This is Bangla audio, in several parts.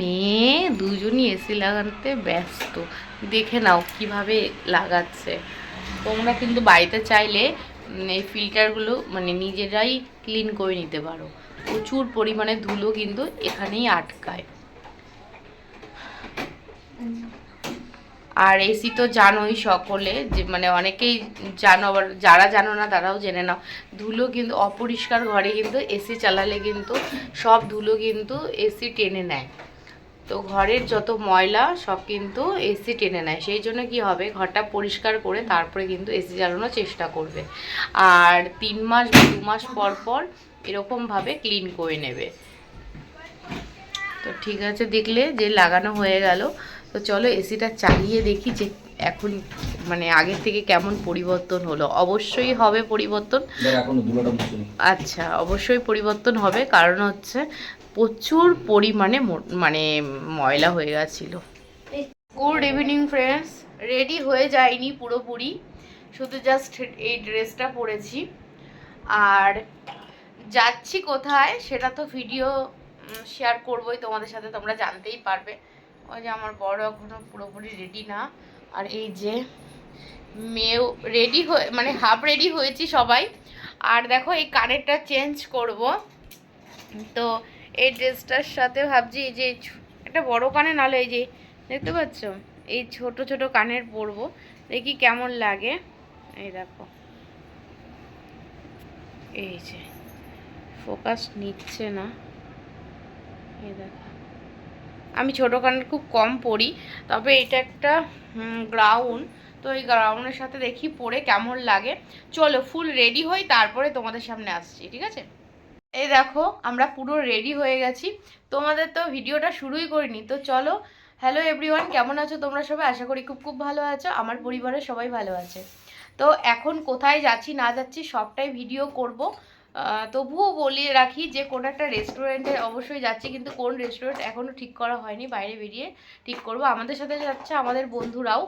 মেয়ে দুজনই এসি লাগাতে ব্যস্ত। দেখে নাও কীভাবে লাগাচ্ছে। তোমরা কিন্তু বাড়িতে চাইলে এই ফিল্টারগুলো মানে নিজেরাই ক্লিন করে নিতে পারো। প্রচুর পরিমাণে ধুলো কিন্তু এখানেই আটকায়। আর এসি তো জানোই সকলে, যে মানে অনেকেই জানো, আবার যারা জানো না তারাও জেনে নাও, ধুলো কিন্তু অপরিষ্কার ঘরে কিন্তু এসি চালালে কিন্তু সব ধুলো কিন্তু এসি টেনে নেয়। তো ঘরের যত ময়লা, সব কিন্তু এসি টেনে নেয়। সেই জন্য কি হবে, ঘরটা পরিষ্কার করে তারপরে কিন্তু এসি চালানোর চেষ্টা করবে। আর তিন মাস বা দু মাস পর পর এরকমভাবে ক্লিন করে নেবে। তো ঠিক আছে, দেখলে যে লাগানো হয়ে গেল। তো চলো এসিটা চালিয়ে দেখি যে এখন মানে আগের থেকে কেমন পরিবর্তন হলো। অবশ্যই হবে পরিবর্তন। আচ্ছা অবশ্যই পরিবর্তন হবে কারণ হচ্ছে প্রচুর পরিমাণে মানে ময়লা হয়ে গেছিল। গুড ইভিনিং ফ্রেন্ডস রেডি হয়ে যায়নি পুরোপুরি। শুধু জাস্ট এই ড্রেসটা পরেছি। আর যাচ্ছি কোথায় সেটা তো ভিডিও শেয়ার করবোই। তোমাদের সাথে তোমরা জানতেই পারবে। ওই যে আমার বড় এখনও পুরোপুরি রেডি না। আর এই যে মেয়েও রেডি হয়ে মানে হাফ রেডি হয়েছি সবাই। আর দেখো এই কানেরটা চেঞ্জ করব। তো এই ড্রেসটার সাথে ভাবছি এই যে একটা বড় কানে নাহলে এই যে, দেখতে পাচ্ছ? এই ছোট ছোট কানের পরবো। দেখি কেমন লাগে। এই দেখো। এই যে ফোকাস নিচ্ছে না। এই দেখো। আমি ছোট কানের খুব কম পরি তবে এটা একটা গ্রাউন্ড তো এই গ্রাউন্ডের সাথে দেখি পরে কেমন লাগে। চলো ফুল রেডি হই, তারপরে তোমাদের সামনে আসছি, ঠিক আছে? এই দেখো, আমরা পুরো রেডি হয়ে গেছি। তোমাদের তো ভিডিওটা শুরুই করিনি, তো চলো হ্যালো এভরিওয়ান কেমন আছো তোমরা সবাই? আশা করি খুব খুব ভালো আছো, আমার পরিবারের সবাই ভালো আছে। তো এখন কোথায় যাচ্ছি, না যাচ্ছি, সবটাই ভিডিও করব। তবুও বলিয়ে রাখি যে কোনো একটা রেস্টুরেন্টে অবশ্যই যাচ্ছি কিন্তু কোন রেস্টুরেন্ট এখনও ঠিক করা হয়নি বাইরে বেরিয়ে ঠিক করব। আমাদের সাথে যাচ্ছে আমাদের বন্ধুরাও।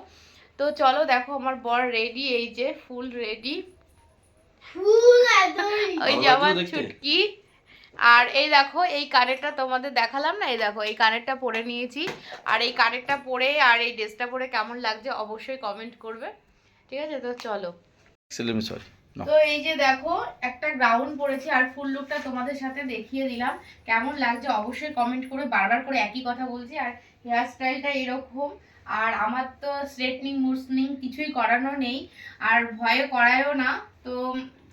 তো চলো দেখো আমার বর রেডি এই যে ফুল রেডি ওই যে আমার ছুটকি আর এই দেখো এই কানেরটা তোমাদের দেখালাম না? এই দেখো এই কানেরটা পরে নিয়েছি। আর এই কানেরটা পরে আর এই ড্রেসটা পরে কেমন লাগছে অবশ্যই কমেন্ট করবে। ঠিক আছে তো চলো। সরি তো এই যে দেখো, একটা গ্রাউন্ড পরেছি আর ফুল লুকটা তোমাদের সাথে দেখিয়ে দিলাম। কেমন লাগছে অবশ্যই কমেন্ট করে, বারবার করে একই কথা বলছি। আর হেয়ার স্টাইলটা এরকম, আর আমার তো স্ট্রেটনিং মুসনিং কিছুই করানো নেই। আর ভয়ে করায়ও না। তো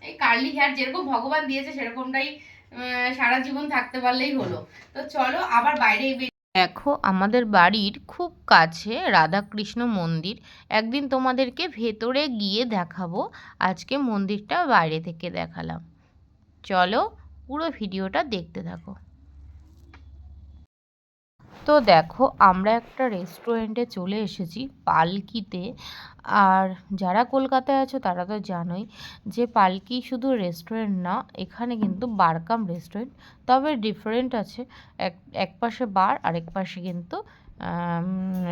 এই কার্লি হেয়ার যেরকম ভগবান দিয়েছে, সেরকমটাই সারা জীবন থাকতে পারলেই হলো। তো চলো আবার বাইরে দেখো, আমাদের বাড়ির খুব কাছে রাধাকৃষ্ণ মন্দির। একদিন তোমাদেরকে ভেতরে গিয়ে দেখাবো। আজকে মন্দিরটা বাইরে থেকে দেখালাম। চলো পুরো ভিডিওটা দেখতে থাকো। তো দেখো, আমরা একটা রেস্টুরেন্টে চলে এসেছি, পালকিতে। আর যারা কলকাতায় আছো, তারা তো জানোই যে পালকি শুধু রেস্টুরেন্ট না, এখানে কিন্তু বারকাম রেস্টুরেন্ট তবে ডিফারেন্ট আছে। এক এক পাশে বার আর এক পাশে কিন্তু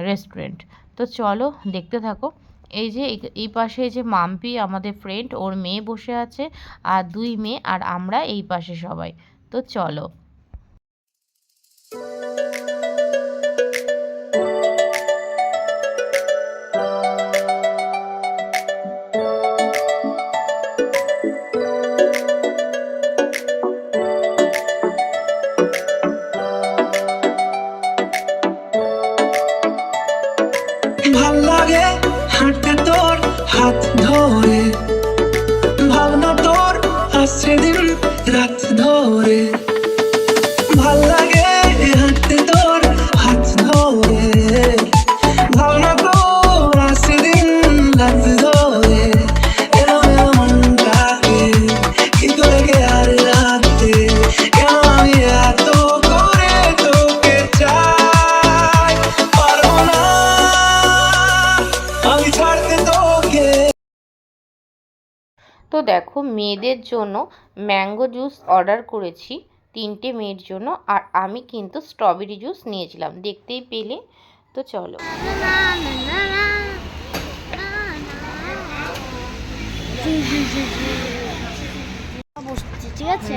রেস্টুরেন্ট তো চলো, দেখতে থাকো। এই যে, এই- পাশে যে মাম্পি, আমাদের ফ্রেন্ড ওর মেয়ে বসে আছে, আর দুই মেয়ে, আর আমরা এই পাশে সবাই। তো চলো। দেখো, মেয়েদের জন্য ম্যাঙ্গো জুস অর্ডার করেছি তিনটে মেয়ের জন্য, আর আমি কিন্তু স্ট্রবেরি জুস নিয়েছিলাম। দেখতেই পেলে? তো চলো। ঠিক আছে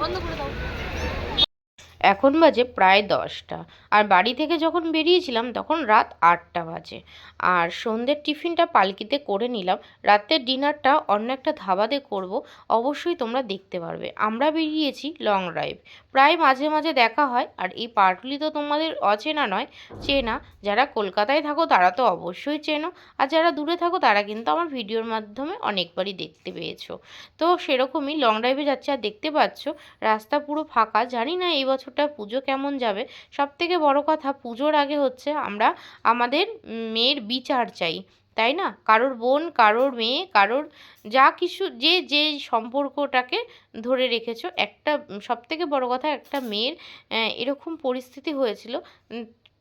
বন্ধ করে দাও। এখন বাজে প্রায় দশটা। আর বাড়ি থেকে যখন বেরিয়েছিলাম, তখন রাত আটটা বাজে। আর সন্ধ্যের টিফিনটা পালকিতে করে নিলাম। রাতের ডিনারটা অন্য একটা ধাবাতে করব, অবশ্যই তোমরা দেখতে পারবে। আমরা বেরিয়েছি লং ড্রাইভ। প্রায় মাঝে মাঝে দেখা হয়, আর এই পাটুলি তো তোমাদের অচেনা নয়, চেনা। যারা কলকাতায় থাকো, তারা তো অবশ্যই চেনো। আর যারা দূরে থাকো, তারা কিন্তু আমার ভিডিওর মাধ্যমে অনেকবারই দেখতে পেয়েছ। তো সেরকমই লং ড্রাইভে যাচ্ছে, আর দেখতে পাচ্ছ, রাস্তা পুরো ফাঁকা। জানি না এই বছরটা পুজো কেমন যাবে? সব থেকে বড় কথা, পুজোর আগে হচ্ছে আমরা আমাদের মেয়ের বিচার চাই, তাই না? কারোর বোন, কারোর মেয়ে, কারোর যা কিছু, যে যে সম্পর্কটাকে ধরে রেখেছো, একটা সব থেকে বড় কথা, একটা মেয়ের এরকম পরিস্থিতি হয়েছিল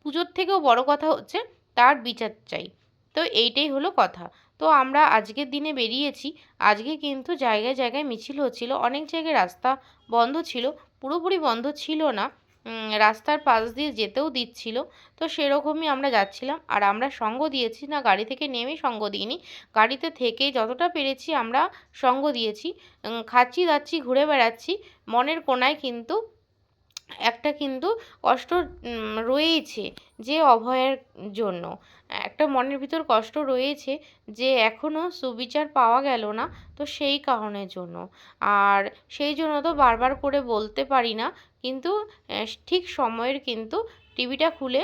পুজোর থেকেও বড় কথা হচ্ছে তার বিচার চাই। তো এইটাই হলো কথা। তো আমরা আজকের দিনে বেরিয়েছি, আজকে কিন্তু জায়গায় জায়গায় মিছিল হচ্ছিল, অনেক জায়গায় রাস্তা বন্ধ ছিল পুরোপুরি বন্ধ ছিল না। রাস্তার পাশ দিয়ে যেতেও দিচ্ছিল। তো সেরকমই আমরা যাচ্ছিলাম। আর আমরা সঙ্গ দিয়েছি না, গাড়ি থেকে নেমে সঙ্গ দিইনি। গাড়িতে থেকে যতটা পেরেছি আমরা সঙ্গ দিয়েছি। খাচ্ছি, দাচ্ছি, ঘুরে বেড়াচ্ছি। মনের কোনায় কিন্তু একটা কিন্তু কষ্ট রয়েইছে যে অভয়ের জন্য। একটা মনের ভিতর কষ্ট রয়েছে যে এখনও সুবিচার পাওয়া গেল না তো সেই কারণের জন্য। আর সেই জন্য তো বারবার করে বলতে পারি না, কিন্তু ঠিক সময়ের কিন্তু টিভিটা খুলে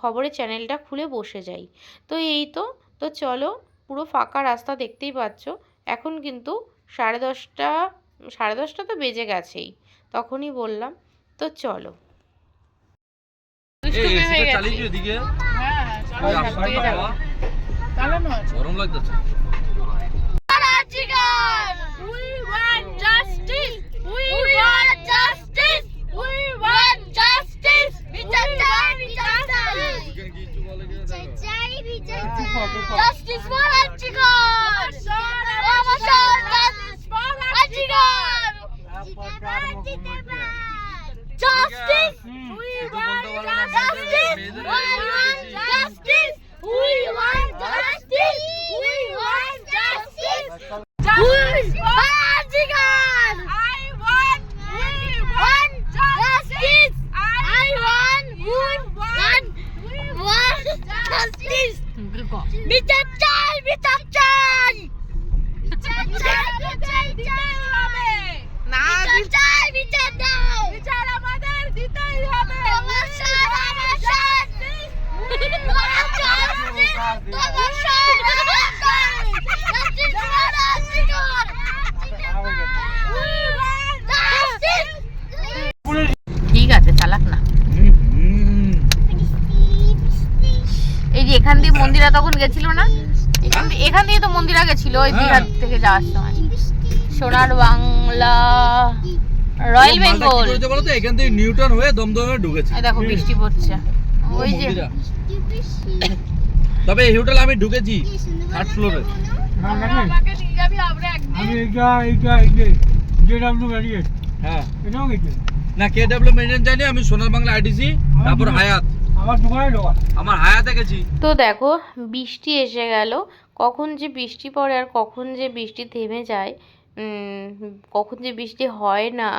খবরের চ্যানেলটা খুলে বসে যাই। তো এই তো তো চলো পুরো ফাঁকা রাস্তা দেখতেই পাচ্ছ। এখন কিন্তু সাড়ে দশটা সাড়ে দশটা তো বেজে গেছেই। তখনই বললাম তো চলো। আশপাশে হাওয়া। গরম লাগতেছে We want justice! We want justice! We want justice! বিচার চাই বিচার চাই Justice for Antigone! Promotion justice for Antigone! Justice! We want justice! We want justice! We want justice! We want justice! Justice for Antigone! I want, we want justice! I want, we want, want justice! বিচার চাই বিচার চাই বিচার চাই বিচার চাই হবে না বিচার চাই বিচার দাও বিচার আমাদের দিতেই হবে অবশ্যই অবশ্যই ঠিক আছে চালাক না এই যে এখান দিয়ে মন্দিরা তখন গেছিল না? এখান দিয়ে এখান দিয়ে তো মন্দিরা গেছিল ওই দীঘা থেকে যাওয়ার সময়। সোনার বাংলা রয়্যাল বেঙ্গল। করেছে বলো তো? এখান থেকে নিউটন হয়ে দমদমে ঢুকেছে। এই দেখো বৃষ্টি পড়ছে। ওই যে তবে এই হোটেলে আমি ঢুকেছি থার্ড ফ্লোরে আমি এইটা এইটা এই যে জে ডাব্লিউ ব্যারিয়েট হ্যাঁ। এটাও গেছে। না কে ডাব্লিউ মেনটেন জানি আমি সোনার বাংলা আইটিসি তারপর হায়াত। আমার দোকানে ঢোকা। আমার হায়াতে গেছি। তো দেখো বৃষ্টি এসে গেল। কখন যে বৃষ্টি পড়ে আর কখন যে বৃষ্টি থেমে যায় কখন যে বৃষ্টি হয় না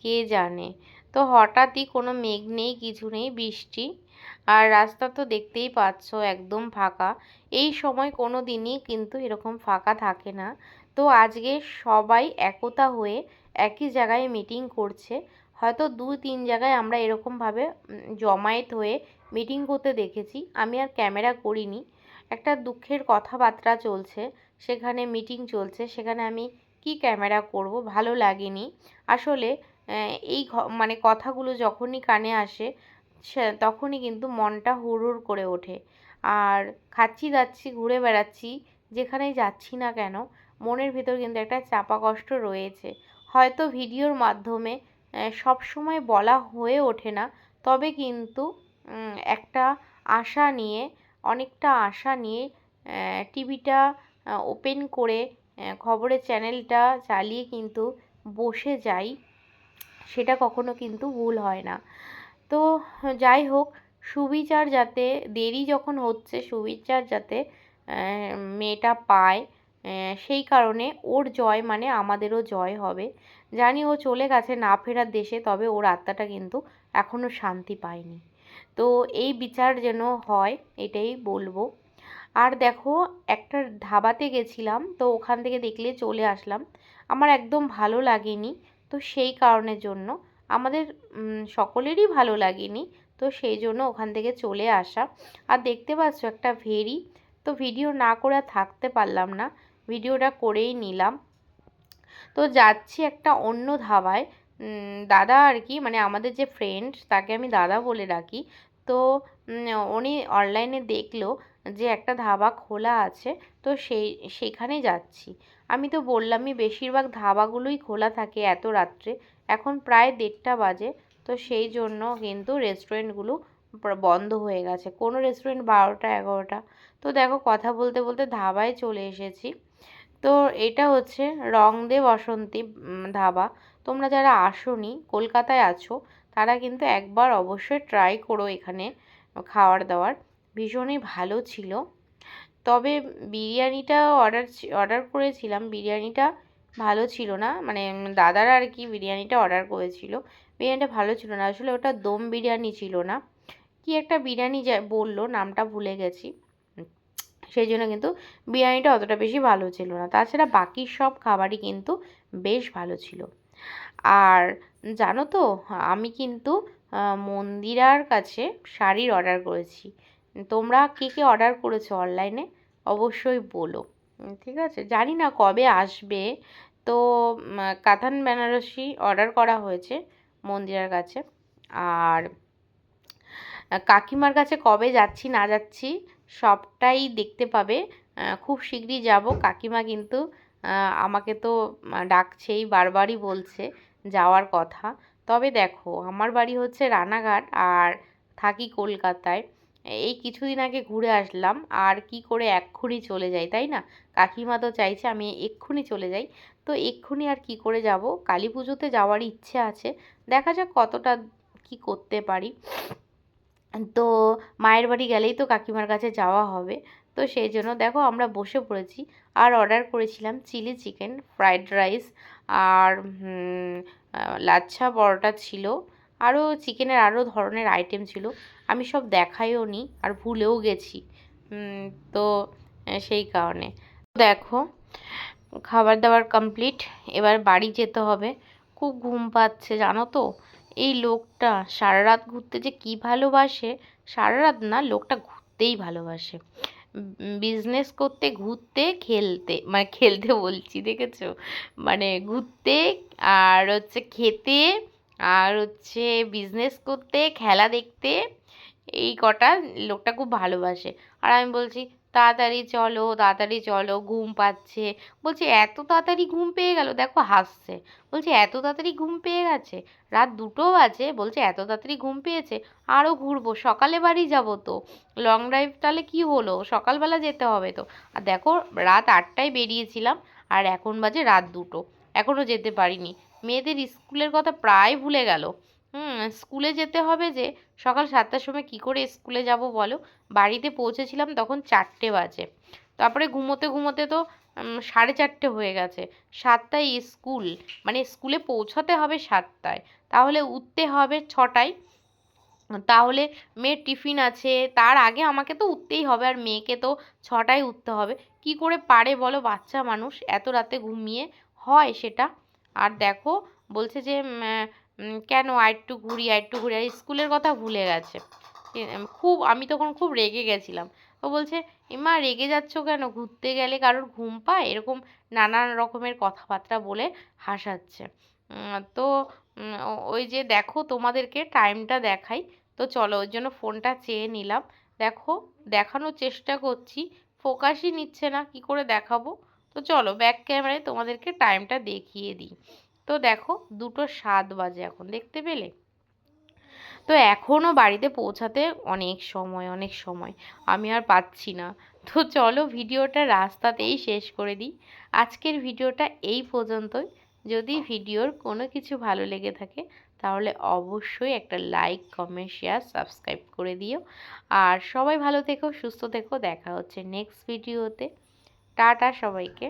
কে জানে? তো হঠাৎই কোনো মেঘ নেই কিছু নেই বৃষ্টি। আর রাস্তা তো দেখতেই পাচ্ছ একদম ফাঁকা। এই সময় কোনো দিনই কিন্তু এরকম ফাঁকা থাকে না। তো আজকে সবাই একতা হয়ে একই জায়গায় মিটিং করছে। হয়তো দু তিন জায়গায় আমরা এরকমভাবে জমায়েত হয়ে মিটিং করতে দেখেছি। আমি আর ক্যামেরা করিনি। একটা দুঃখের কথাবার্তা চলছে। সেখানে মিটিং চলছে। সেখানে আমি কি ক্যামেরা করব? ভালো লাগেনি। আসলে এই মানে কথাগুলো যখনই কানে আসে তখনই কিন্তু মনটা হুড়হুড় করে ওঠে। আর খাচ্ছি দাচ্ছি, ঘুরে বেড়াচ্ছি, যেখানেই যাচ্ছি না কেন, মনের ভিতর কিন্তু একটা চাপা কষ্ট রয়েছে। হয়তো ভিডিওর মাধ্যমে সব সময় বলা হয়ে ওঠে না, তবে কিন্তু একটা আশা নিয়ে, অনেকটা আশা নিয়ে টিভিটা ওপেন করে খবরের চ্যানেলটা চালিয়ে কিন্তু বসে যাই, সেটা কখনো কিন্তু ভুল হয় না। তো যাই হোক, সুবিচার যাতে, দেরি যখন হচ্ছে, সুবিচার যাতে মেয়েটা পায় সেই কারণে ওর জয় মানে আমাদেরও জয় হবে। জানি ও চলে গেছে না ফেরার দেশে, তবে ওর আত্মাটা কিন্তু এখনও শান্তি পায়নি। তো এই বিচার যেন হয়, এটাই বলব। আর দেখো, একটা ধাবাতে গেছিলাম, তো ওখান থেকে দেখলে চলে আসলাম। আমার একদম ভালো লাগেনি, তো সেই কারণের জন্য। আমাদের সকলেরই ভালো লাগেনি, তো সেই জন্য ওখান থেকে চলে আসা। আর দেখতে পাচ্ছ একটা ভেরি তো ভিডিও না করে থাকতে পারলাম না, ভিডিওটা করেই নিলাম। তো যাচ্ছি একটা অন্য ধাবায় দাদা আর কি মানে আমাদের যে ফ্রেন্ড তাকে আমি দাদা বলে ডাকি। তো উনি অনলাইনে দেখল যে একটা ধাবা খোলা আছে, তো সেই সেখানে যাচ্ছি। আমি তো বললামই, বেশিরভাগ ধাবাগুলোই খোলা থাকে এত রাত্রে। এখন প্রায় দেড়টা বাজে, তো সেই জন্য কিন্তু রেস্টুরেন্টগুলো বন্ধ হয়ে গেছে। কোনো রেস্টুরেন্ট বারোটা, এগারোটা। তো দেখো, কথা বলতে বলতে ধাবায় চলে এসেছি। তো এটা হচ্ছে রংদে বসন্তী ধাবা। তোমরা যারা আসোনি, কলকাতায় আছো, তারা কিন্তু একবার অবশ্যই ট্রাই করো এখানে খাওয়ার দাওয়ার। ভীষণই ভালো ছিল। তবে বিরিয়ানিটা অর্ডার অর্ডার করেছিলাম। বিরিয়ানিটা ভালো ছিল না। মানে দাদারা আর কি বিরিয়ানিটা অর্ডার করেছিল। বিরিয়ানিটা ভালো ছিল না। আসলে ওটা দম বিরিয়ানি ছিল না। কি একটা বিরিয়ানি যা, বলল, নামটা ভুলে গেছি। সেই জন্য কিন্তু বিরিয়ানিটা অতটা বেশি ভালো ছিল না। তাছাড়া বাকি সব খাবারই কিন্তু বেশ ভালো ছিল। আর জানো তো, আমি কিন্তু মন্দিরার কাছে শাড়ির অর্ডার করেছি। তোমরা কে কে অর্ডার করেছ অনলাইনে অবশ্যই বলো। ঠিক আছে? জানি না কবে আসবে। তো কাতান বেনারসি অর্ডার করা হয়েছে মন্দিরার কাছে। আর, কাকিমার কাছে কবে যাচ্ছি, না যাচ্ছি, সবটাই দেখতে পাবে। খুব শীঘ্রই যাব। কাকিমা কিন্তু আমাকে তো ডাকছেই, বারবারই বলছে। যাওয়ার কথা। তবে দেখো, আমার বাড়ি হচ্ছে রানাঘাট আর থাকি কলকাতায়। এই কিছুদিন আগে ঘুরে আসলাম, আর কি করে এক্ষুনি চলে যাই, তাই না? কাকিমা তো চাইছে আমি এক্ষুনি চলে যাই। তো এক্ষুনি আর কি করে যাব? কালী পুজোতে যাওয়ার ইচ্ছে আছে। দেখা যাক কতটা কি করতে পারি। তো মায়ের বাড়ি গেলেই তো কাকিমার কাছে যাওয়া হবে। তো সেই জন্য দেখো আমরা বসে পড়েছি, আর অর্ডার করেছিলাম চিলি চিকেন ফ্রাইড রাইস আর লাচ্ছা পরোটা ছিল। আরও চিকেনের আরও ধরনের আইটেম ছিল। আমি সব দেখাইও নি আর ভুলেও গেছি। তো সেই কারণে। দেখো, খাবার দাবার কমপ্লিট এবার বাড়ি যেতে হবে। খুব ঘুম পাচ্ছে, জানো তো? এই লোকটা সারা রাত ঘুরতে যে কী ভালোবাসে সারা রাত না লোকটা ঘুরতেই ভালোবাসে। বিজনেস করতে, ঘুরতে, খেলতে মানে খেলতে বলছি, দেখেছ? মানে ঘুরতে আর হচ্ছে খেতে, আর হচ্ছে বিজনেস করতে, খেলা দেখতে এই কটা লোকটা খুব ভালোবাসে। আর আমি বলছি, তাড়াতাড়ি চলো তাড়াতাড়ি চলো, ঘুম পাচ্ছে। বলছে, এত তাড়াতাড়ি ঘুম পেয়ে গেল? দেখো, হাসছে। বলছে, এত তাড়াতাড়ি ঘুম পেয়ে গেছে? রাত দুটো বাজে। বলছে, এত তাড়াতাড়ি ঘুম পেয়েছে? আরও ঘুরবো, সকালে বাড়ি যাব তো। লং ড্রাইভ তাহলে কি হলো? সকালবেলা যেতে হবে তো। আর দেখো, রাত আটটায় বেরিয়েছিলাম, আর এখন বাজে রাত দুটো। এখনও যেতে পারিনি। মেয়েদের স্কুলের কথা প্রায় ভুলে গেল। হুম, স্কুলে যেতে হবে যে সকাল সাতটার সময় কি করে স্কুলে যাব বলো? বাড়িতে পৌঁছেছিলাম তখন চারটে বাজে। তারপরে ঘুমোতে ঘুমোতে তো সাড়ে চারটে হয়ে গেছে। সাতটায় স্কুল মানে স্কুলে পৌঁছাতে হবে সাতটায়। তাহলে উঠতে হবে ছটায়। তাহলে মেয়ের টিফিন আছে, তার আগে আমাকে তো উঠতেই হবে আর মেয়েকে তো ছটায় উঠতে হবে। কি করে পারে বলো বাচ্চা মানুষ এত রাতে ঘুমিয়ে হয় সেটা? আর দেখো, বলছে যে কেন আর একটু ঘুরি, আর একটু ঘুরি? আর স্কুলের কথা ভুলে গেছে। খুব, আমি তখন খুব রেগে গেছিলাম। ও বলছে, এমা, রেগে যাচ্ছ কেন? ঘুরতে গেলে কারোর ঘুম পায়? এরকম নানান রকমের কথাবার্তা বলে হাসাচ্ছে। তো ওই যে দেখো, তোমাদেরকে টাইমটা দেখাই। তো চলো, ওর জন্য ফোনটা চেয়ে নিলাম। দেখো, দেখানোর চেষ্টা করছি। ফোকাসই নিচ্ছে না। কি করে দেখাবো? তো চলো ব্যাক ক্যামেরায় তোমাদেরকে টাইমটা দেখিয়ে দিই। তো দেখো দুটো সাত বাজে এখন, দেখতে পেলে? তো এখনও বাড়িতে পৌঁছাতে অনেক সময় অনেক সময়, আমি আর পাচ্ছি না। তো চলো ভিডিওটা রাস্তাতেই শেষ করে দিই। আজকের ভিডিওটা এই পর্যন্তই। যদি ভিডিওর কোনো কিছু ভালো লেগে থাকে, তাহলে অবশ্যই একটা লাইক কমেন্ট শেয়ার সাবস্ক্রাইব করে দিও। আর সবাই ভালো থেকো, সুস্থ থেকো, দেখা হচ্ছে নেক্সট ভিডিওতে টাটা সবাইকে।